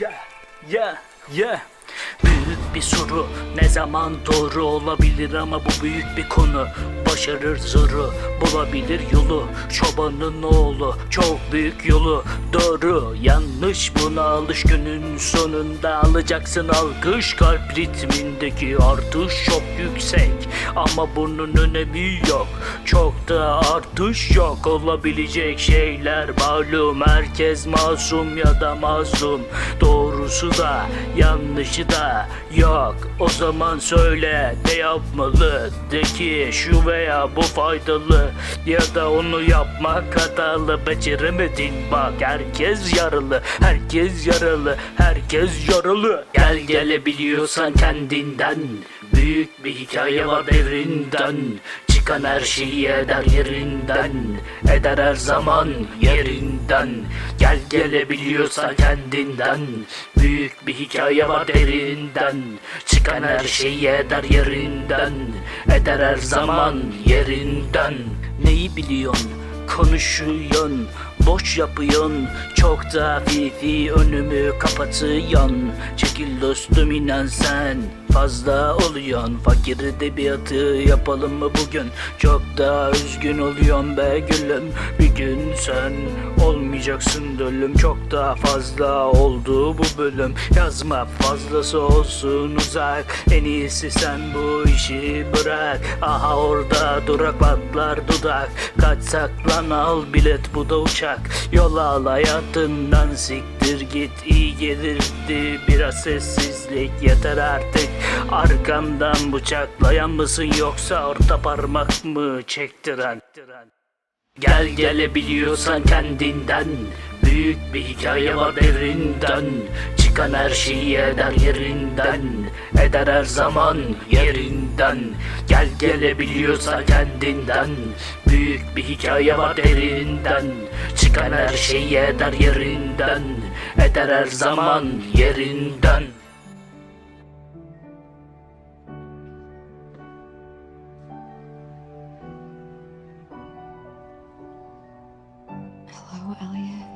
Ya, ya, ya. Büyük bir soru ne zaman doğru olabilir ama bu büyük bir konu Başarır zoru bulabilir yolu. Çobanın oğlu çok büyük yolu. Doğru yanlış buna alış. Günün sonunda Alacaksın alkış. Kalp ritmindeki artış çok yüksek. Ama bunun önemi yok. Çok da artış yok. Olabilecek şeyler malum. Herkes masum ya da mazlum Doğrusu da yanlışı da yok. O zaman söyle ne yapmalı? De ki şu veya bu faydalı Ya da onu yapmak hatalı. Beceremedin bak herkes yaralı. Herkes yaralı Herkes yaralı. Gel gelebiliyorsan kendinden Büyük bir hikaye var derinden Çıkan her şeyi eder yerinden Eder her zaman yerinden. Gel gelebiliyorsan kendinden Büyük bir hikaye var derinden. Çıkan her şeyi eder yerinden Eder her zaman yerinden. Neyi biliyorsun? Konuşuyorsun Boş yapıyorsun. Çok da fifi önümü kapatıyorsun. Çekil dostum inan sen fazla oluyorsun. Fakir edebiyatı yapalım mı bugün? Çok daha üzgün oluyorsun be gülüm. Bir gün sen olmayacaksın dölüm. Çok daha fazla oldu bu bölüm. Yazma fazlası olsun uzak. En iyisi sen bu işi bırak. Aha orada durak patlar dudak. Kaç saklan al bilet bu da uçak. Yol al hayatından siktir git. İyi gelirdi. Biraz sessizlik yeter artık Arkamdan bıçaklayan mısın yoksa orta parmak mı çektiren? Gel gelebiliyorsan kendinden Büyük bir hikaye var derinden. Çıkan her şeyi eder yerinden Eder her zaman yerinden. Gel gelebiliyorsan kendinden Büyük bir hikaye var derinden. Çıkan her şeyi eder yerinden Eder her zaman yerinden Elliot.